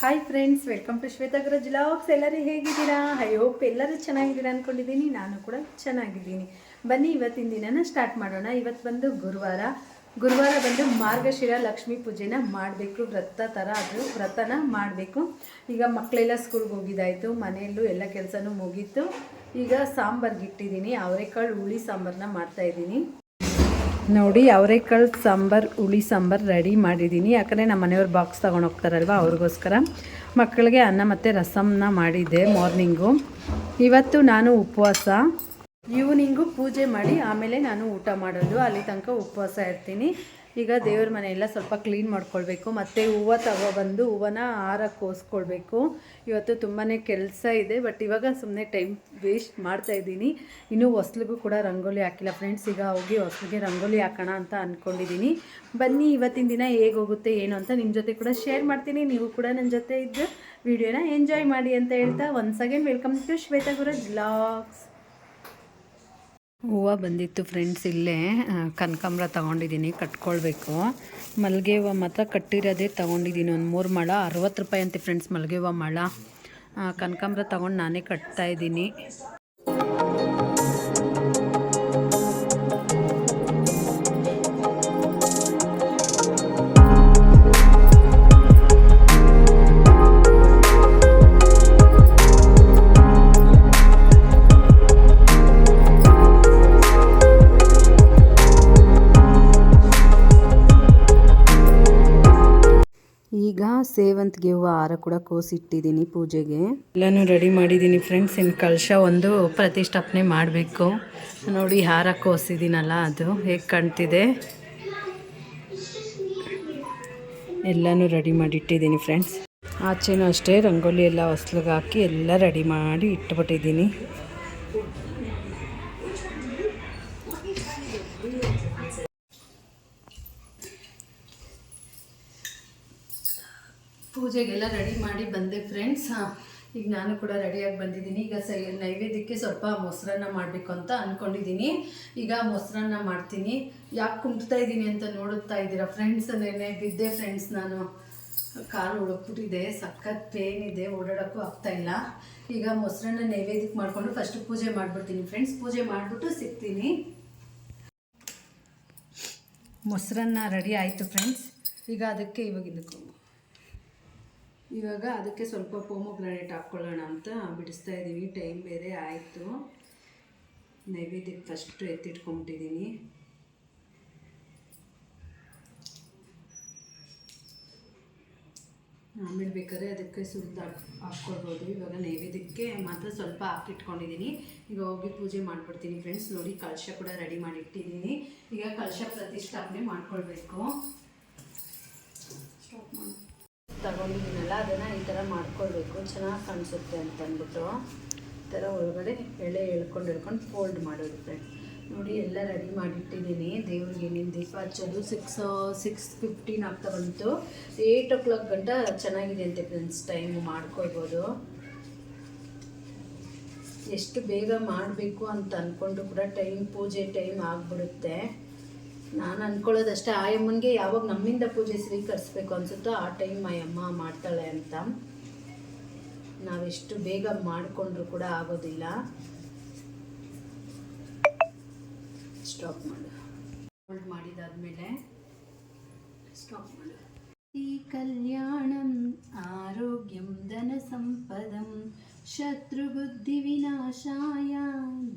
Hi friends welcome to ಶ್ವೇತಾಗ್ರ vlogs ಎಲ್ಲರೂ ಹೇಗಿದ್ದೀರಾ? ಐ ಹೋಪ್ ಎಲ್ಲರೂ ಚೆನ್ನಾಗಿದ್ದೀರಾ ಅಂದ್ಕೊಂಡಿದ್ದೀನಿ ನಾನು ಕೂಡ ಚೆನ್ನಾಗಿದ್ದೀನಿ. ಬನ್ನಿ, ಇವತ್ತಿನ ದಿನನ ಸ್ಟಾರ್ಟ್ ಮಾಡೋಣ. ಇವತ್ತು ಬಂದು ಗುರುವಾರ. ಗುರುವಾರ ಬಂದು ಮಾರ್ಗಶಿರ ಲಕ್ಷ್ಮೀ ಪೂಜೆನ ಮಾಡಬೇಕು. ವ್ರತ ಥರ ಅದು, ವ್ರತನ ಮಾಡಬೇಕು. ಈಗ ಮಕ್ಕಳೆಲ್ಲ ಸ್ಕೂಲ್ಗೆ ಹೋಗಿದ್ದಾಯಿತು. ಮನೆಯಲ್ಲೂ ಎಲ್ಲ ಕೆಲಸನೂ ಮುಗೀತು. ಈಗ ಸಾಂಬಾರ್ಗೆ ಇಟ್ಟಿದ್ದೀನಿ ಅವರೆಕಾಳು, ಹುಳಿ ಸಾಂಬಾರನ್ನ ಮಾಡ್ತಾಯಿದ್ದೀನಿ ನೋಡಿ ಅವರೆಕಾಳು ಸಾಂಬಾರು, ಹುಳಿ ಸಾಂಬಾರು ರೆಡಿ ಮಾಡಿದ್ದೀನಿ. ಯಾಕಂದರೆ ನಮ್ಮ ಮನೆಯವ್ರು ಬಾಕ್ಸ್ ತೊಗೊಂಡು ಹೋಗ್ತಾರಲ್ವ, ಅವ್ರಿಗೋಸ್ಕರ. ಮಕ್ಕಳಿಗೆ ಅನ್ನ ಮತ್ತು ರಸಮ್ನ ಮಾಡಿದ್ದೆ ಮಾರ್ನಿಂಗು ಇವತ್ತು ನಾನು ಉಪವಾಸ. ಈವ್ನಿಂಗು ಪೂಜೆ ಮಾಡಿ, ಆಮೇಲೆ ನಾನು ಊಟ ಮಾಡೋದು. ಅಲ್ಲಿ ತನಕ ಉಪವಾಸ ಇರ್ತೀನಿ. ಈಗ ದೇವ್ರ ಮನೆಯೆಲ್ಲ ಸ್ವಲ್ಪ ಕ್ಲೀನ್ ಮಾಡ್ಕೊಳ್ಬೇಕು. ಮತ್ತು ಹೂವು ತಗೋಬಂದು ಹೂವನ ಹಾರಕ್ಕೆ ಕೋಸ್ಕೊಳ್ಬೇಕು ಇವತ್ತು ತುಂಬಾ ಕೆಲಸ ಇದೆ ಬಟ್ ಇವಾಗ ಸುಮ್ಮನೆ ಟೈಮ್ ವೇಸ್ಟ್ ಮಾಡ್ತಾ ಇದ್ದೀನಿ. ಇನ್ನೂ ಹೊಸ್ಲಿಗೂ ಕೂಡ ರಂಗೋಲಿ ಹಾಕಿಲ್ಲ. ಫ್ರೆಂಡ್ಸ್ ಈಗ ಹೋಗಿ ಹೊಸ್ಲಿಗೆ ರಂಗೋಲಿ ಹಾಕೋಣ ಅಂತ ಅಂದ್ಕೊಂಡಿದ್ದೀನಿ ಬನ್ನಿ, ಇವತ್ತಿನ ದಿನ ಹೇಗೆ ಹೋಗುತ್ತೆ, ಏನು ಅಂತ ನಿಮ್ಮ ಜೊತೆ ಕೂಡ ಶೇರ್ ಮಾಡ್ತೀನಿ. ನೀವು ಕೂಡ ನನ್ನ ಜೊತೆ ಇದ್ದು ವಿಡಿಯೋನ ಎಂಜಾಯ್ ಮಾಡಿ ಅಂತ ಹೇಳ್ತಾ once again welcome to Shwetha Guru vlogs ಹೂವು ಬಂದಿತ್ತು ಫ್ರೆಂಡ್ಸ್ ಇಲ್ಲೇ. ಕನಕಾಂಬ್ರ ತೊಗೊಂಡಿದ್ದೀನಿ, ಕಟ್ಕೊಳ್ಬೇಕು. ಮಲ್ಲಿಗೆ ಹೂವು ಮಾತ್ರ ಕಟ್ಟಿರೋದೇ ತೊಗೊಂಡಿದ್ದೀನಿ. ಒಂದು ಮೂರು ಮಳ, ಅರವತ್ತು ರೂಪಾಯಿ ಅಂತೆ ಫ್ರೆಂಡ್ಸ್ ಮಲ್ಲಿಗೆ ಹೂವು ಮಳ ಕನಕಾಂಬ್ರ ತೊಗೊಂಡು ನಾನೇ ಕಟ್ತಾ ಈಗ ಸೇವಂತಿಗೆ ಹೂವು ಹಾರ ಕೂಡ ಕೋಸಿಟ್ಟಿದ್ದೀನಿ ಪೂಜೆಗೆ. ಎಲ್ಲನೂ ರೆಡಿ ಮಾಡಿದ್ದೀನಿ ಫ್ರೆಂಡ್ಸ್. ಇನ್ನು ಕಳಶ ಒಂದು ಪ್ರತಿಷ್ಠಾಪನೆ ಮಾಡಬೇಕು. ನೋಡಿ ಹಾರ ಕೋಸಿದ್ದೀನಲ್ಲ ಅದು. ಹೇಗೆ ಕಾಣ್ತಿದೆ? ಎಲ್ಲನೂ ರೆಡಿ ಮಾಡಿಟ್ಟಿದ್ದೀನಿ ಫ್ರೆಂಡ್ಸ್. ಆಚೆನೂ ಅಷ್ಟೇ ರಂಗೋಲಿ ಎಲ್ಲ ಹೊಸ್ಲಿಗೆ ಹಾಕಿ ಎಲ್ಲ ರೆಡಿ ಮಾಡಿ ಇಟ್ಬಿಟ್ಟಿದ್ದೀನಿ. ಪೂಜೆಗೆಲ್ಲ ರೆಡಿ ಮಾಡಿ ಬಂದೆ ಫ್ರೆಂಡ್ಸ್ ಈಗ ನಾನು ಕೂಡ ರೆಡಿಯಾಗಿ ಬಂದಿದ್ದೀನಿ. ಈಗ ಸೈ, ನೈವೇದ್ಯಕ್ಕೆ ಸ್ವಲ್ಪ ಮೊಸರನ್ನ ಮಾಡಬೇಕು ಅಂತ ಅಂದ್ಕೊಂಡಿದ್ದೀನಿ ಈಗ ಮೊಸರನ್ನ ಮಾಡ್ತೀನಿ. ಯಾಕೆ ಕುಂಟ್ತಾ ಇದ್ದೀನಿ ಅಂತ ನೋಡುತ್ತಾ ಇದ್ದೀರಾ ಫ್ರೆಂಡ್ಸ್ ನೆನೆ ಬಿದ್ದೆ ಫ್ರೆಂಡ್ಸ್ ನಾನು. ಕಾಲು ಉಳುಕ್ಬಿಟ್ಟಿದೆ ಸಖತ್ ಪೇನ್ ಇದೆ, ಓಡಾಡೋಕ್ಕೂ ಆಗ್ತಾಯಿಲ್ಲ ಈಗ ಮೊಸರನ್ನ ನೈವೇದ್ಯಕ್ಕೆ ಮಾಡಿಕೊಂಡು ಫಸ್ಟ್ ಪೂಜೆ ಮಾಡಿಬಿಡ್ತೀನಿ ಫ್ರೆಂಡ್ಸ್ ಪೂಜೆ ಮಾಡಿಬಿಟ್ಟು ಸಿಗ್ತೀನಿ. ಮೊಸರನ್ನ ರೆಡಿ ಆಯಿತು ಫ್ರೆಂಡ್ಸ್ ಈಗ ಅದಕ್ಕೆ ಇವಾಗ ಇದಕ್ಕೆ ಇವಾಗ ಅದಕ್ಕೆ ಸ್ವಲ್ಪ ಪೋಮೋಗ್ರಾನೇಟ್ ಹಾಕ್ಕೊಳ್ಳೋಣ ಅಂತ ಬಿಡಿಸ್ತಾ ಇದ್ದೀನಿ ಟೈಮ್ ಬೇರೆ ಆಯಿತು. ನೈವೇದ್ಯಕ್ಕೆ ಫಸ್ಟ್ ಎತ್ತಿಟ್ಕೊಂಬಿಟ್ಟಿದ್ದೀನಿ. ಆಮೇಲೆ ಬೇಕಾದ್ರೆ ಅದಕ್ಕೆ ಸುರಿದು ಹಾಕ್ ಹಾಕ್ಕೊಳ್ಬೋದು. ಇವಾಗ ನೈವೇದ್ಯಕ್ಕೆ ಮಾತ್ರ ಸ್ವಲ್ಪ ಹಾಕಿಟ್ಕೊಂಡಿದ್ದೀನಿ ಈಗ ಹೋಗಿ ಪೂಜೆ ಮಾಡಿಬಿಡ್ತೀನಿ ಫ್ರೆಂಡ್ಸ್ ನೋಡಿ ಕಳಶ ಕೂಡ ರೆಡಿ ಮಾಡಿಟ್ಟಿದ್ದೀನಿ. ಈಗ ಕಳಶ ಪ್ರತಿಷ್ಠಾಪನೆ ಮಾಡ್ಕೊಳ್ಬೇಕು. ತಗೊಂಡಿದ್ದೀನಲ್ಲ, ಅದನ್ನು ಈ ಥರ ಮಾಡ್ಕೊಳ್ಬೇಕು. ಚೆನ್ನಾಗಿ ಕಾಣಿಸುತ್ತೆ ಅಂತ ಅಂದ್ಬಿಟ್ಟು ಈ ಥರ ಒಳಗಡೆ ಎಳೆ ಎಳ್ಕೊಂಡು ಎಳ್ಕೊಂಡು ಫೋಲ್ಡ್ ಮಾಡೋದು ಫ್ರೆಂಡ್ ನೋಡಿ, ಎಲ್ಲ ರೆಡಿ ಮಾಡಿಟ್ಟಿದ್ದೀನಿ. ದೇವ್ರಿಗೆ ನೀನು ದೀಪ ಹಚ್ಚೋದು ಸಿಕ್ಸ್ ಸಿಕ್ಸ್ ಫಿಫ್ಟೀನ್ ಆಗ್ತಾ ಬಂತು. ಏಯ್ಟ್ ಓ ಕ್ಲಾಕ್ ಗಂಟ ಚೆನ್ನಾಗಿದೆ ಅಂತೆ ಫ್ರೆಂಡ್ಸ್ ಟೈಮ್ ಮಾಡ್ಕೊಳ್ಬೋದು. ಎಷ್ಟು ಬೇಗ ಮಾಡಬೇಕು ಅಂತ ಅಂದ್ಕೊಂಡು ಕೂಡ ಟೈಮ್ ಪೂಜೆ ಟೈಮ್ ಆಗಿಬಿಡುತ್ತೆ. ನಾನು ಅಂದ್ಕೊಳ್ಳೋದಷ್ಟೇ ಆಯಮ್ಮನಿಗೆ ಯಾವಾಗ ನಮ್ಮಿಂದ ಪೂಜೆ ಸ್ವೀಕರಿಸ್ಬೇಕು ಅನ್ಸುತ್ತೋ ಆ ಟೈಮ್ ಆಯಮ್ಮ ಮಾಡ್ತಾಳೆ ಅಂತ. ನಾವೆಷ್ಟು ಬೇಗ ಮಾಡಿಕೊಂಡ್ರು ಕೂಡ ಆಗೋದಿಲ್ಲ. ಸ್ಟಾಪ್ ಮಾಡು. ಹೋಲ್ಡ್ ಮಾಡಿದಾದ್ಮೇಲೆ ಸ್ಟಾಪ್ ಮಾಡು. ಕಲ್ಯಾಣಂ, ಆರೋಗ್ಯಂ, ಧನ ಸಂಪದಂ, ಶತ್ರುಬುದ್ಧಿ ವಿನಾಶಾಯ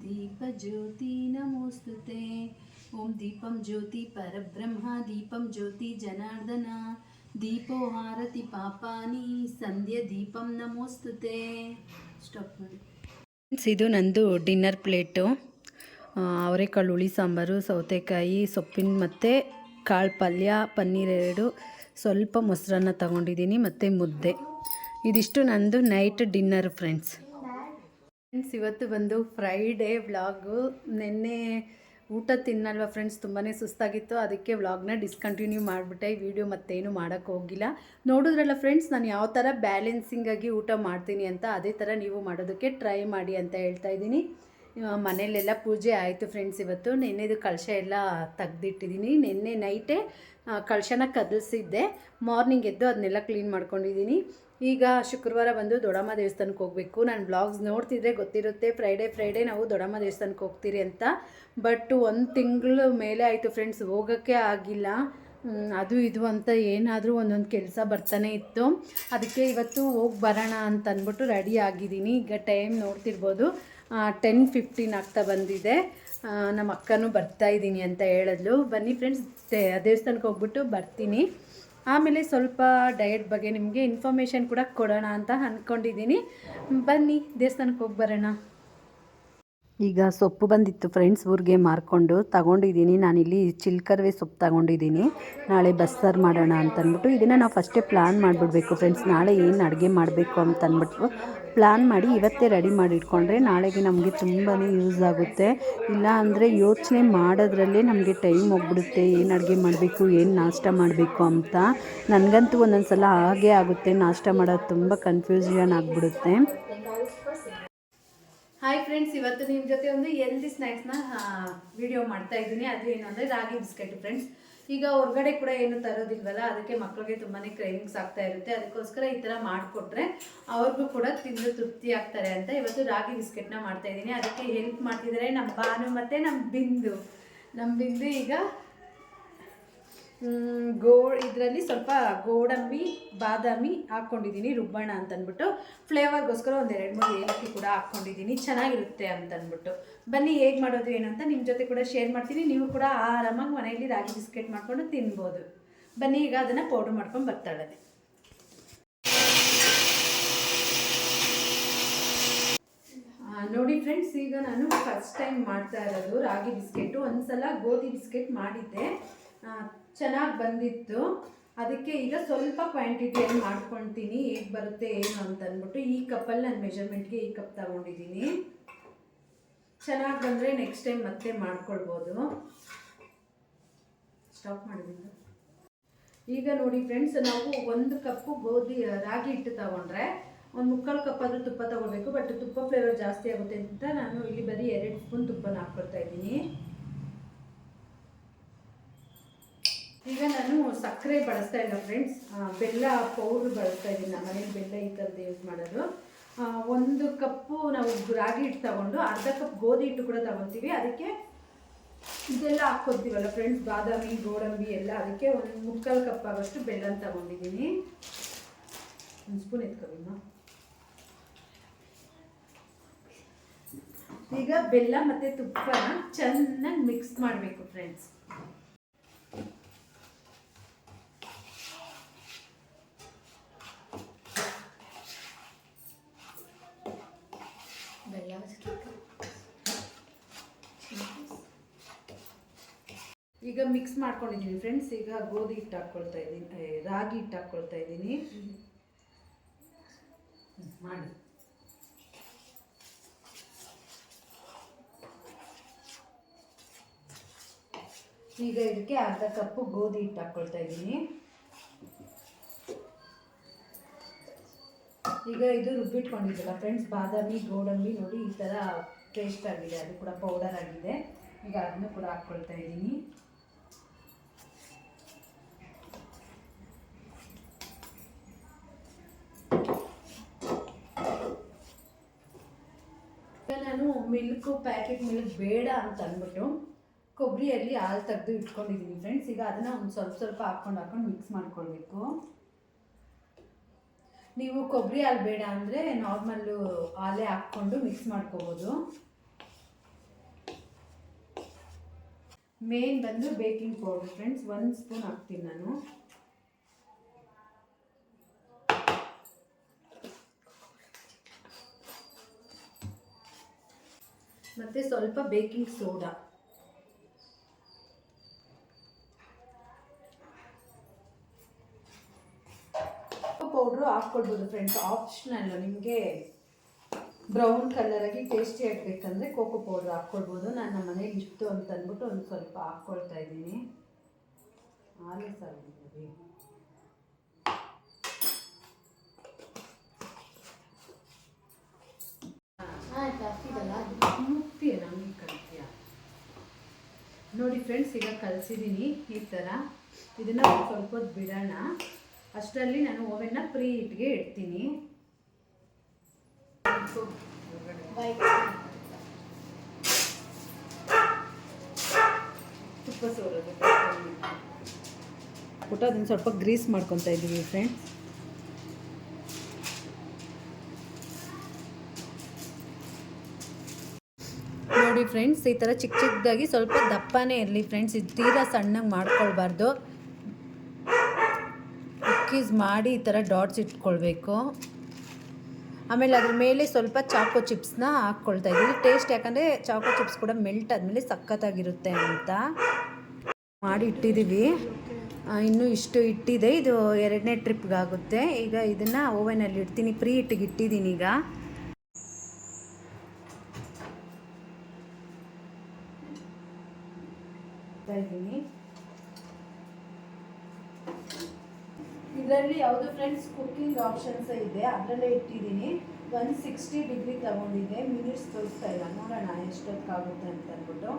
ದೀಪ ಜ್ಯೋತಿ ನಮೋಸ್ತುತೆ. ಓಂ ದೀಪಂ ಜ್ಯೋತಿ ಪರಬ್ರಹ್ಮ ದೀಪಂ ಜ್ಯೋತಿ ಜನಾರ್ದನ ದೀಪೋ ಹಾರತಿ ಪಾಪಾನಿ ಸಂಧ್ಯ ದೀಪಂ ನಮೋಸ್ತುತೆ. ಸ್ಟಾಪ್ ಮಾಡಿ. ಇದು ನಂದು ಡಿನ್ನರ್ ಪ್ಲೇಟು ಅವರೆಕಾಳು ಹುಳಿ ಸಾಂಬಾರು ಸೌತೆಕಾಯಿ ಸೊಪ್ಪಿನ ಮತ್ತು ಕಾಳು ಪಲ್ಯ ಪನ್ನೀರ್ ಎರಡು. ಸ್ವಲ್ಪ ಮೊಸರನ್ನ ತಗೊಂಡಿದ್ದೀನಿ ಮತ್ತು ಮುದ್ದೆ. ಇದಿಷ್ಟು ನಂದು ನೈಟ್ ಡಿನ್ನರ್ ಫ್ರೆಂಡ್ಸ್ ಫ್ರೆಂಡ್ಸ್ ಇವತ್ತು ಬಂದು ಫ್ರೈಡೇ ವ್ಲಾಗು ನಿನ್ನೆ ಊಟ ತಿನ್ನಲ್ವ ಫ್ರೆಂಡ್ಸ್ ತುಂಬಾ ಸುಸ್ತಾಗಿತ್ತು. ಅದಕ್ಕೆ ವ್ಲಾಗ್ನ ಡಿಸ್ಕಂಟಿನ್ಯೂ ಮಾಡಿಬಿಟ್ಟೆ. ಈ ವಿಡಿಯೋ ಮತ್ತೇನು ಮಾಡೋಕ್ಕೆ ಹೋಗಿಲ್ಲ. ನೋಡಿದ್ರಲ್ಲ ಫ್ರೆಂಡ್ಸ್ ನಾನು ಯಾವ ಥರ ಬ್ಯಾಲೆನ್ಸಿಂಗಾಗಿ ಊಟ ಮಾಡ್ತೀನಿ ಅಂತ, ಅದೇ ಥರ ನೀವು ಮಾಡೋದಕ್ಕೆ ಟ್ರೈ ಮಾಡಿ ಅಂತ ಹೇಳ್ತಾ ಇದ್ದೀನಿ. ಮನೆಯಲ್ಲೆಲ್ಲ ಪೂಜೆ ಆಯಿತು ಫ್ರೆಂಡ್ಸ್ ಇವತ್ತು. ನೆನ್ನೆದು ಕಳಶ ಎಲ್ಲ ತೆಗ್ದಿಟ್ಟಿದ್ದೀನಿ. ನಿನ್ನೆ ನೈಟೇ ಕಳಶನ ಕದಲಿಸಿದ್ದೆ. ಮಾರ್ನಿಂಗ್ ಎದ್ದು ಅದನ್ನೆಲ್ಲ ಕ್ಲೀನ್ ಮಾಡ್ಕೊಂಡಿದ್ದೀನಿ. ಈಗ ಶುಕ್ರವಾರ ಬಂದು ದೊಡ್ಡಮ್ಮ ದೇವಸ್ಥಾನಕ್ಕೆ ಹೋಗಬೇಕು. ನಾನು ಬ್ಲಾಗ್ಸ್ ನೋಡ್ತಿದ್ರೆ ಗೊತ್ತಿರುತ್ತೆ ಫ್ರೈಡೇ ಫ್ರೈಡೇ ನಾವು ದೊಡ್ಡಮ್ಮ ದೇವಸ್ಥಾನಕ್ಕೆ ಹೋಗ್ತೀರಿ ಅಂತ. ಬಟ್ ಒಂದು ತಿಂಗಳು ಮೇಲೆ ಆಯಿತು ಫ್ರೆಂಡ್ಸ್ ಹೋಗೋಕ್ಕೆ ಆಗಿಲ್ಲ. ಅದು ಇದು ಅಂತ ಏನಾದರೂ ಒಂದೊಂದು ಕೆಲಸ ಬರ್ತಾನೆ ಇತ್ತು. ಅದಕ್ಕೆ ಇವತ್ತು ಹೋಗಿ ಬರೋಣ ಅಂತ ಅಂದ್ಬಿಟ್ಟು ರೆಡಿ ಆಗಿದ್ದೀನಿ. ಈಗ ಟೈಮ್ ನೋಡ್ತಿರ್ಬೋದು. ಟೆನ್ ಫಿಫ್ಟೀನ್ ಆಗ್ತಾ ಬಂದಿದೆ. ನಮ್ಮ ಅಕ್ಕನೂ ಬರ್ತಾ ಇದ್ದೀನಿ ಅಂತ ಹೇಳಿದ್ಲು. ಬನ್ನಿ ಫ್ರೆಂಡ್ಸ್ ದೇವಸ್ಥಾನಕ್ಕೆ ಹೋಗ್ಬಿಟ್ಟು ಬರ್ತೀನಿ. ಆಮೇಲೆ ಸ್ವಲ್ಪ ಡಯಟ್ ಬಗ್ಗೆ ನಿಮಗೆ ಇನ್ಫಾರ್ಮೇಷನ್ ಕೂಡ ಕೊಡೋಣ ಅಂತ ಅಂದ್ಕೊಂಡಿದ್ದೀನಿ ಬನ್ನಿ, ದೇವಸ್ಥಾನಕ್ಕೆ ಹೋಗಿ ಬರೋಣ. ಈಗ ಸೊಪ್ಪು ಬಂದಿತ್ತು ಫ್ರೆಂಡ್ಸ್ ಊರಿಗೆ ಮಾರ್ಕೊಂಡು ತಗೊಂಡಿದ್ದೀನಿ. ನಾನಿಲ್ಲಿ ಚಿಲ್ಕರ್ವೆ ಸೊಪ್ಪು ತಗೊಂಡಿದ್ದೀನಿ. ನಾಳೆ ಬಸ್ಸಾರು ಮಾಡೋಣ ಅಂತ ಅಂದ್ಬಿಟ್ಟು ಇದನ್ನು ನಾವು ಫಸ್ಟೇ ಪ್ಲ್ಯಾನ್ ಮಾಡಿಬಿಡ್ಬೇಕು ಫ್ರೆಂಡ್ಸ್ ನಾಳೆ ಏನು ಅಡುಗೆ ಮಾಡಬೇಕು ಅಂತ ಅಂದ್ಬಿಟ್ಟು ಪ್ಲ್ಯಾನ್ ಮಾಡಿ ಇವತ್ತೇ ರೆಡಿ ಮಾಡಿ ಇಟ್ಕೊಂಡ್ರೆ ನಾಳೆಗೆ ನಮಗೆ ತುಂಬಾ ಯೂಸ್ ಆಗುತ್ತೆ. ಇಲ್ಲ ಅಂದರೆ ಯೋಚನೆ ಮಾಡೋದ್ರಲ್ಲೇ ನಮಗೆ ಟೈಮ್ ಹೋಗ್ಬಿಡುತ್ತೆ. ಏನು ಅಡುಗೆ ಮಾಡಬೇಕು, ಏನು ನಾಷ್ಟ ಮಾಡಬೇಕು ಅಂತ. ನನಗಂತೂ ಒಂದೊಂದು ಸಲ ಹಾಗೇ ಆಗುತ್ತೆ. ನಾಷ್ಟ ಮಾಡೋದು ತುಂಬ ಕನ್ಫ್ಯೂಷನ್ ಆಗಿಬಿಡುತ್ತೆ. ಹಾಯ್ ಫ್ರೆಂಡ್ಸ್ ಇವತ್ತು ನಿಮ್ಮ ಜೊತೆ ಒಂದು ಎಲ್ದಿ ಸ್ನ್ಯಾಕ್ಸ್ನ ವಿಡಿಯೋ ಮಾಡ್ತಾ ಇದ್ದೀನಿ. ಅದು ಏನು ಅಂದರೆ ರಾಗಿ ಬಿಸ್ಕೆಟ್ ಫ್ರೆಂಡ್ಸ್ ಈಗ ಹೊರಗಡೆ ಕೂಡ ಏನು ತರೋದಿಲ್ವಲ್ಲ, ಅದಕ್ಕೆ ಮಕ್ಕಳಿಗೆ ತುಂಬಾ ಕ್ರೇವಿಂಗ್ಸ್ ಆಗ್ತಾ ಇರುತ್ತೆ. ಅದಕ್ಕೋಸ್ಕರ ಈ ಥರ ಮಾಡಿಕೊಟ್ರೆ ಅವ್ರಿಗೂ ಕೂಡ ತಿಂದು ತೃಪ್ತಿ ಆಗ್ತಾರೆ ಅಂತ ಇವತ್ತು ರಾಗಿ ಬಿಸ್ಕೆಟ್ನ ಮಾಡ್ತಾ ಇದ್ದೀನಿ. ಅದಕ್ಕೆ ಹೆಲ್ಪ್ ಮಾಡ್ತಿದ್ದಾರೆ ನಮ್ಮ ಬಾನು ಮತ್ತು ನಮ್ಮ ಬಿಂದು. ನಮ್ಮ ಬಿಂದು ಈಗ ಗೋ ಇದರಲ್ಲಿ ಸ್ವಲ್ಪ ಗೋಡಂಬಿ, ಬಾದಾಮಿ ಹಾಕ್ಕೊಂಡಿದ್ದೀನಿ ರುಬ್ಬಣ ಅಂತಂದ್ಬಿಟ್ಟು. ಫ್ಲೇವರ್ಗೋಸ್ಕರ ಒಂದು ಎರಡು ಮೂರು ಏಲಕ್ಕಿ ಕೂಡ ಹಾಕ್ಕೊಂಡಿದ್ದೀನಿ ಚೆನ್ನಾಗಿರುತ್ತೆ ಅಂತ ಅಂದ್ಬಿಟ್ಟು ಬನ್ನಿ, ಹೇಗೆ ಮಾಡೋದು ಏನು ಅಂತ ನಿಮ್ಮ ಜೊತೆ ಕೂಡ ಶೇರ್ ಮಾಡ್ತೀನಿ. ನೀವು ಕೂಡ ಆರಾಮಾಗಿ ಮನೆಯಲ್ಲಿ ರಾಗಿ ಬಿಸ್ಕೆಟ್ ಮಾಡ್ಕೊಂಡು ತಿನ್ಬೋದು. ಬನ್ನಿ, ಈಗ ಅದನ್ನು ಪೌಡ್ರ್ ಮಾಡ್ಕೊಂಡು ಬರ್ತಾಳೆ. ನೋಡಿ ಫ್ರೆಂಡ್ಸ್ ಈಗ ನಾನು ಫಸ್ಟ್ ಟೈಮ್ ಮಾಡ್ತಾ ಇರೋದು ರಾಗಿ ಬಿಸ್ಕೆಟು. ಒಂದ್ಸಲ ಗೋಧಿ ಬಿಸ್ಕೆಟ್ ಮಾಡಿದ್ದೆ. ಚೆನ್ನಾಗಿ ಬಂದಿತ್ತು. ಅದಕ್ಕೆ ಈಗ ಸ್ವಲ್ಪ ಕ್ವಾಂಟಿಟಿಯಲ್ಲಿ ಮಾಡ್ಕೊಳ್ತೀನಿ ಹೇಗೆ ಬರುತ್ತೆ, ಏನು ಅಂತ ಅಂದ್ಬಿಟ್ಟು ಈ ಕಪ್ಪಲ್ಲಿ ನಾನು ಮೆಜರ್ಮೆಂಟ್ಗೆ ಈ ಕಪ್ ತಗೊಂಡಿದ್ದೀನಿ. ಚೆನ್ನಾಗಿ ಬಂದರೆ ನೆಕ್ಸ್ಟ್ ಟೈಮ್ ಮತ್ತೆ ಮಾಡ್ಕೊಳ್ಬೋದು. ಸ್ಟಾಪ್ ಮಾಡಿದ್ದೀನಿ ಈಗ ನೋಡಿ ಫ್ರೆಂಡ್ಸ್ ನಾವು ಒಂದು ಕಪ್ಪು ಗೋಧಿ ರಾಗಿ ಹಿಟ್ಟು ತಗೊಂಡ್ರೆ ಒಂದು ಮುಕ್ಕಾಲು ಕಪ್ ಆದರೂ ತುಪ್ಪ ತಗೋಬೇಕು ಬಟ್ ತುಪ್ಪ ಫ್ಲೇವರ್ ಜಾಸ್ತಿ ಆಗುತ್ತೆ ಅಂತ ನಾನು ಇಲ್ಲಿ ಬರೀ ಎರಡು ಸ್ಪೂನ್ ತುಪ್ಪನ ಹಾಕ್ಕೊಳ್ತಾ ಇದ್ದೀನಿ. ಈಗ ನಾನು ಸಕ್ಕರೆ ಬಳಸ್ತಾ ಇಲ್ಲ ಫ್ರೆಂಡ್ಸ್ ಬೆಲ್ಲ ಪೌಡ್ರ್ ಬಳಸ್ತಾ ಇದ್ದೀನಿ ನಮ್ಮ ಮನೇಲಿ ಬೆಲ್ಲ ಈ ಥರದ್ದು ಯೂಸ್ ಮಾಡೋದು. ಒಂದು ಕಪ್ಪು ನಾವು ರಾಗಿ ಹಿಟ್ಟು ತಗೊಂಡು ಅರ್ಧ ಕಪ್ ಗೋಧಿ ಹಿಟ್ಟು ಕೂಡ ತಗೊತೀವಿ. ಅದಕ್ಕೆ ಇದೆಲ್ಲ ಹಾಕ್ಕೊತೀವಲ್ಲ ಫ್ರೆಂಡ್ಸ್ ಬಾದಾಮಿ, ಗೋಡಂಬಿ ಎಲ್ಲ. ಅದಕ್ಕೆ ಒಂದು ಮುಕ್ಕಾಲು ಕಪ್ ಆಗೋಷ್ಟು ಬೆಲ್ಲ ತಗೊಂಡಿದ್ದೀನಿ. ಒಂದು ಸ್ಪೂನ್ ಎತ್ಕೊಬಿಮ್ಮ ಈಗ ಬೆಲ್ಲ ಮತ್ತು ತುಪ್ಪನ ಚೆನ್ನಾಗಿ ಮಿಕ್ಸ್ ಮಾಡಬೇಕು ಫ್ರೆಂಡ್ಸ್ ಬೆಲ್ಲ ಈಗ ಮಿಕ್ಸ್ ಮಾಡ್ಕೊಂಡಿದ್ದೀನಿ ಫ್ರೆಂಡ್ಸ್ ಈಗ ಗೋಧಿ ಹಿಟ್ಟು ಹಾಕ್ಕೊಳ್ತಾ ಇದ್ದೀನಿ ರಾಗಿ ಹಿಟ್ಟು ಹಾಕ್ಕೊಳ್ತಾ ಇದ್ದೀನಿ. ಮಾಡಿ. ಈಗ ಇದಕ್ಕೆ ಅರ್ಧ ಕಪ್ಪು ಗೋಧಿ ಹಿಟ್ಟು ಹಾಕ್ಕೊಳ್ತಾ ಇದ್ದೀನಿ. ಈಗ ಇದು ರುಬ್ಬಿಟ್ಕೊಂಡಿದ್ದಲ್ಲ ಫ್ರೆಂಡ್ಸ್ ಬಾದಾಮಿ ಗೋಡಂಬಿ ನೋಡಿ ಈ ಥರ ಟೇಸ್ಟ್ ಆಗಿದೆ ಅದು ಕೂಡ ಪೌಡರ್ ಆಗಿದೆ. ಈಗ ಅದನ್ನು ಕೂಡ ಹಾಕ್ಕೊಳ್ತಾ ಇದ್ದೀನಿ ಈಗ ನಾನು ಮಿಲ್ಕು ಪ್ಯಾಕೆಟ್ ಮಿಲ್ಕ್ ಬೇಡ ಅಂತ ಅಂದ್ಬಿಟ್ಟು ಕೊಬ್ಬರಿಯಲ್ಲಿ ಹಾಲು ತೆಗೆದು ಇಟ್ಕೊಂಡಿದ್ದೀನಿ ಫ್ರೆಂಡ್ಸ್ ಈಗ ಅದನ್ನು ಒಂದು ಸ್ವಲ್ಪ ಸ್ವಲ್ಪ ಹಾಕ್ಕೊಂಡು ಹಾಕ್ಕೊಂಡು ಮಿಕ್ಸ್ ಮಾಡ್ಕೊಳ್ಬೇಕು. ನೀವು ಕೊಬ್ಬರಿ ಹಾಲು ಬೇಡ ಅಂದರೆ ನಾರ್ಮಲ್ಲು ಹಾಲೇ ಹಾಕ್ಕೊಂಡು ಮಿಕ್ಸ್ ಮಾಡ್ಕೋಬೋದು. ಮೇನ್ ಬಂದು ಬೇಕಿಂಗ್ ಪೌಡರ್ ಫ್ರೆಂಡ್ಸ್ ಒಂದು ಸ್ಪೂನ್ ಹಾಕ್ತೀನಿ ನಾನು. ಮತ್ತು ಸ್ವಲ್ಪ ಬೇಕಿಂಗ್ ಸೋಡಾ. ಪೌಡ್ರು ಹಾಕ್ಕೊಳ್ಬೋದು ಫ್ರೆಂಡ್ಸ್ ಆಪ್ಷನಲ್ ನಿಮಗೆ ಬ್ರೌನ್ ಕಲರಾಗಿ ಟೇಸ್ಟಿ ಆಗಬೇಕಂದ್ರೆ ಕೋಕೋ ಪೌಡ್ರ್ ಹಾಕ್ಕೊಳ್ಬೋದು ನಾನು ನಮ್ಮ ಮನೇಲಿ ಇಷ್ಟು ಅಂತ ಅಂದ್ಬಿಟ್ಟು ಒಂದು ಸ್ವಲ್ಪ ಹಾಕ್ಕೊಳ್ತಾ ಇದ್ದೀನಿ. ಹಾಲೇ ಸಾರಿದ್ದೀವಿ ಮುಕ್ತಿ ನೋಡಿ ಫ್ರೆಂಡ್ಸ್ ಈಗ ಕಲಿಸಿದ್ದೀನಿ ಈ ಥರ ಇದನ್ನು ಸ್ವಲ್ಪ ಹೊತ್ತು ಬಿಡೋಣ. ಅಷ್ಟರಲ್ಲಿ ನಾನು ಓವೆನ್ನ ಪ್ರೀ ಇಟ್ಗೆ ಇಡ್ತೀನಿ. ತುಪ್ಪ ಅದನ್ನು ಸ್ವಲ್ಪ ಗ್ರೀಸ್ ಮಾಡ್ಕೊತಾ ಇದ್ದೀವಿ ಫ್ರೆಂಡ್ಸ್ ನೋಡಿ ಫ್ರೆಂಡ್ಸ್ ಈ ಥರ ಚಿಕ್ಕ ಚಿಕ್ಕದಾಗಿ ಸ್ವಲ್ಪ ದಪ್ಪನೇ ಇರಲಿ ಫ್ರೆಂಡ್ಸ್ ಇದು ತೀರಾ ಸಣ್ಣಗೆ ಮಾಡ್ಕೊಳ್ಬಾರ್ದು. ಕುಕ್ಕೀಸ್ ಮಾಡಿ ಈ ಥರ ಡಾಟ್ಸ್ ಇಟ್ಕೊಳ್ಬೇಕು. ಆಮೇಲೆ ಅದ್ರ ಮೇಲೆ ಸ್ವಲ್ಪ ಚಾಕೋ ಚಿಪ್ಸ್ನ ಹಾಕ್ಕೊಳ್ತಾ ಇದ್ದೀವಿ ಟೇಸ್ಟ್ ಯಾಕಂದರೆ ಚಾಕೋ ಚಿಪ್ಸ್ ಕೂಡ ಮೆಲ್ಟ್ ಆದಮೇಲೆ ಸಖತ್ತಾಗಿರುತ್ತೆ ಅಂತ ಮಾಡಿ ಇಟ್ಟಿದ್ದೀವಿ. ಇನ್ನೂ ಇಷ್ಟು ಇಟ್ಟಿದೆ. ಇದು ಎರಡನೇ ಟ್ರಿಪ್ಗಾಗುತ್ತೆ ಈಗ ಇದನ್ನು ಓವನಲ್ಲಿ ಇಡ್ತೀನಿ. ಪ್ರೀ ಇಟ್ಟಿಗೆ ಇಟ್ಟಿದ್ದೀನಿ ಈಗ. ಇಡ್ತಾ ಇದ್ದೀನಿ. ಇದರಲ್ಲಿ ಯಾವುದು ಫ್ರೆಂಡ್ಸ್ ಕುಕ್ಕಿಂಗ್ ಆಪ್ಷನ್ಸ್ ಇದೆ, ಅದರಲ್ಲೇ ಇಟ್ಟಿದ್ದೀನಿ. ಒನ್ ಸಿಕ್ಸ್ಟಿ ಡಿಗ್ರಿ ತಗೊಂಡಿದೆ ಮಿನಿಟ್ಸ್ ತೋರಿಸ್ತಾ ಇಲ್ಲ. ನೋಡೋಣ ಎಷ್ಟೊತ್ತಾಗುತ್ತೆ ಅಂತ ಅಂದ್ಬಿಟ್ಟು.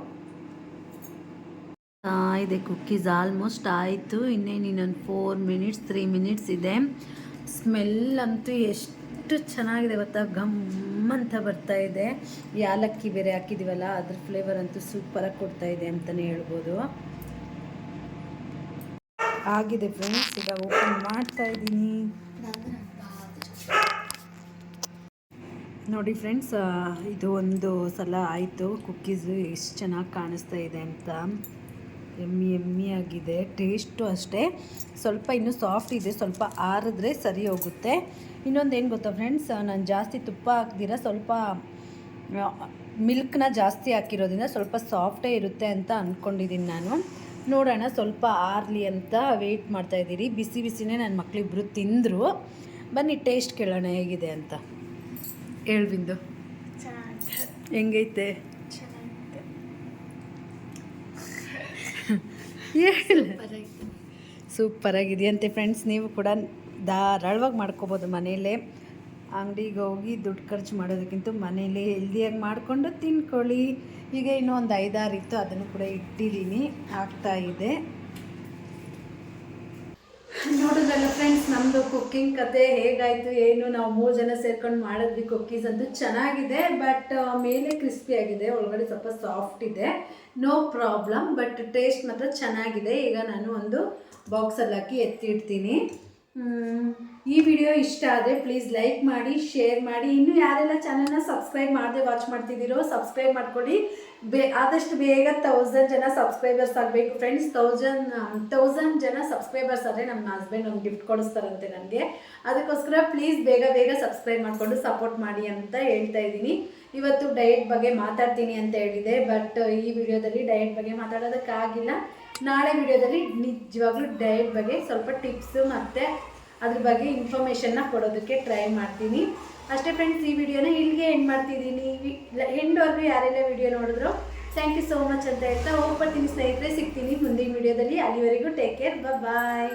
ಇದೆ ಕುಕ್ಕೀಸ್ ಆಲ್ಮೋಸ್ಟ್ ಆಯಿತು. ಇನ್ನೇನು ಇನ್ನೊಂದು ಫೋರ್ ಮಿನಿಟ್ಸ್ ತ್ರೀ ಮಿನಿಟ್ಸ್ ಇದೆ. ಸ್ಮೆಲ್ ಅಂತೂ ಎಷ್ಟು ಚೆನ್ನಾಗಿದೆ ಗೊತ್ತಾ? ಘಮ್ ಅಂತ ಬರ್ತಾ ಇದೆ. ಯಾಲಕ್ಕಿ ಬೇರೆ ಹಾಕಿದ್ದೀವಲ್ಲ ಅದ್ರ ಫ್ಲೇವರ್ ಅಂತೂ ಸೂಪರಾಗಿ ಕೊಡ್ತಾ ಇದೆ ಅಂತಲೇ ಹೇಳ್ಬೋದು. ಆಗಿದೆ ಫ್ರೆಂಡ್ಸ್ ಈಗ ಓಪನ್ ಮಾಡ್ತಾ ಇದ್ದೀನಿ. ನೋಡಿ ಫ್ರೆಂಡ್ಸ್ ಇದು ಒಂದು ಸಲ ಆಯಿತು. ಕುಕ್ಕೀಸು ಎಷ್ಟು ಚೆನ್ನಾಗಿ ಕಾಣಿಸ್ತಾ ಇದೆ ಅಂತ. ಎಮ್ಮಿ ಎಮ್ಮಿ ಆಗಿದೆ. ಟೇಸ್ಟು ಅಷ್ಟೇ. ಸ್ವಲ್ಪ ಇನ್ನೂ ಸಾಫ್ಟ್ ಇದೆ. ಸ್ವಲ್ಪ ಆರಿದ್ರೆ ಸರಿ ಹೋಗುತ್ತೆ. ಇನ್ನೊಂದು ಏನು ಗೊತ್ತಾ ಫ್ರೆಂಡ್ಸ್ ನಾನು ಜಾಸ್ತಿ ತುಪ್ಪ ಹಾಕ್ದಿರ ಸ್ವಲ್ಪ ಮಿಲ್ಕ್ನ ಜಾಸ್ತಿ ಹಾಕಿರೋದ್ರಿಂದ ಸ್ವಲ್ಪ ಸಾಫ್ಟೇ ಇರುತ್ತೆ ಅಂತ ಅಂದ್ಕೊಂಡಿದ್ದೀನಿ ನಾನು. ನೋಡೋಣ ಸ್ವಲ್ಪ ಆರಲಿ ಅಂತ ವೆಯ್ಟ್ ಮಾಡ್ತಾಯಿದ್ದೀರಿ ಬಿಸಿ ಬಿಸಿನೇ ನನ್ನ ಮಕ್ಕಳಿಬ್ರು ತಿಂದರು. ಬನ್ನಿ ಟೇಸ್ಟ್ ಕೇಳೋಣ ಹೇಗಿದೆ ಅಂತ. ಹೇಳ್ಬಿಂದು ಹೆಂಗೈತೆ? ಸೂಪರ್ ಆಗಿದೆಯಂತೆ ಫ್ರೆಂಡ್ಸ್ ನೀವು ಕೂಡ ಧಾರಾಳವಾಗಿ ಮಾಡ್ಕೋಬೋದು ಮನೆಯಲ್ಲೇ. ಅಂಗಡಿಗೆ ಹೋಗಿ ದುಡ್ಡು ಖರ್ಚು ಮಾಡೋದಕ್ಕಿಂತ ಮನೇಲಿ ಹೆಲ್ದಿಯಾಗಿ ಮಾಡಿಕೊಂಡು ತಿನ್ಕೊಳ್ಳಿ ಈಗ ಇನ್ನೂ ಒಂದು ಐದಾರು ಇತ್ತು ಅದನ್ನು ಕೂಡ ಇಟ್ಟಿದ್ದೀನಿ. ಆಗ್ತಾ ಇದೆ. ನೋಡಿದ್ರಲ್ಲ ಫ್ರೆಂಡ್ಸ್ ನಮ್ಮದು ಕುಕ್ಕಿಂಗ್ ಕತೆ ಹೇಗಾಯಿತು ಏನು ನಾವು ಮೂರು ಜನ ಸೇರ್ಕೊಂಡು ಮಾಡಿದ್ವಿ ಕುಕ್ಕೀಸ್ ಅಂತೂ ಚೆನ್ನಾಗಿದೆ ಬಟ್ ಮೇಲೆ ಕ್ರಿಸ್ಪಿ ಆಗಿದೆ ಒಳಗಡೆ ಸ್ವಲ್ಪ ಸಾಫ್ಟ್ ಇದೆ. ನೋ ಪ್ರಾಬ್ಲಮ್ ಬಟ್ ಟೇಸ್ಟ್ ಮಾತ್ರ ಚೆನ್ನಾಗಿದೆ. ಈಗ ನಾನು ಒಂದು ಬಾಕ್ಸಲ್ಲಿ ಹಾಕಿ ಎತ್ತಿಡ್ತೀನಿ ಈ ವಿಡಿಯೋ ಇಷ್ಟ ಆದರೆ ಪ್ಲೀಸ್ ಲೈಕ್ ಮಾಡಿ ಶೇರ್ ಮಾಡಿ. ಇನ್ನೂ ಯಾರೆಲ್ಲ ಚಾನಲ್ನ ಸಬ್ಸ್ಕ್ರೈಬ್ ಮಾಡದೆ ವಾಚ್ ಮಾಡ್ತಿದ್ದೀರೋ ಸಬ್ಸ್ಕ್ರೈಬ್ ಮಾಡ್ಕೊಳ್ಳಿ. ಬೇ, ಆದಷ್ಟು ಬೇಗ ತೌಸಂಡ್ ಜನ ಸಬ್ಸ್ಕ್ರೈಬರ್ಸ್ ಆಗಬೇಕು. ಫ್ರೆಂಡ್ಸ್ ತೌಸಂಡ್ ತೌಸಂಡ್ ಜನ ಸಬ್ಸ್ಕ್ರೈಬರ್ಸ್ ಆದರೆ ನಮ್ಮ ಹಸ್ಬೆಂಡ್ ಒಂದು ಗಿಫ್ಟ್ ಕೊಡಿಸ್ತಾರಂತೆ ನನಗೆ. ಅದಕ್ಕೋಸ್ಕರ ಪ್ಲೀಸ್ ಬೇಗ ಬೇಗ ಸಬ್ಸ್ಕ್ರೈಬ್ ಮಾಡಿಕೊಂಡು ಸಪೋರ್ಟ್ ಮಾಡಿ ಅಂತ ಹೇಳ್ತಾ ಇದ್ದೀನಿ. ಇವತ್ತು ಡಯಟ್ ಬಗ್ಗೆ ಮಾತಾಡ್ತೀನಿ ಅಂತ ಹೇಳಿದೆ ಬಟ್ ಈ ವಿಡಿಯೋದಲ್ಲಿ ಡಯಟ್ ಬಗ್ಗೆ ಮಾತಾಡೋದಕ್ಕಾಗಿಲ್ಲ. ನಾಳೆ ವಿಡಿಯೋದಲ್ಲಿ ನಿಜವಾಗ್ಲೂ ಡಯಟ್ ಬಗ್ಗೆ ಸ್ವಲ್ಪ ಟಿಪ್ಸು ಮತ್ತು ಅದ್ರ ಬಗ್ಗೆ ಇನ್ಫಾರ್ಮೇಷನ್ನ ಕೊಡೋದಕ್ಕೆ ಟ್ರೈ ಮಾಡ್ತೀನಿ. ಅಷ್ಟೇ ಫ್ರೆಂಡ್ಸ್ ಈ ವಿಡಿಯೋನ ಇಲ್ಲಿಗೆ ಎಂಡ್ ಮಾಡ್ತಿದ್ದೀನಿ. ಎಂಡ್ವರೆಗೂ ಯಾರೆಲ್ಲ ವಿಡಿಯೋ ನೋಡಿದ್ರು ಥ್ಯಾಂಕ್ ಯು ಸೋ ಮಚ್ ಅಂತ ಹೇಳ್ತಾ ಹೋಗ್ಬರ್ತೀನಿ ಸ್ನೇಹಿತರೆ. ಸಿಗ್ತೀನಿ ಮುಂದಿನ ವಿಡಿಯೋದಲ್ಲಿ. ಅಲ್ಲಿವರೆಗೂ ಟೇಕ್ ಕೇರ್ ಬಾಯ್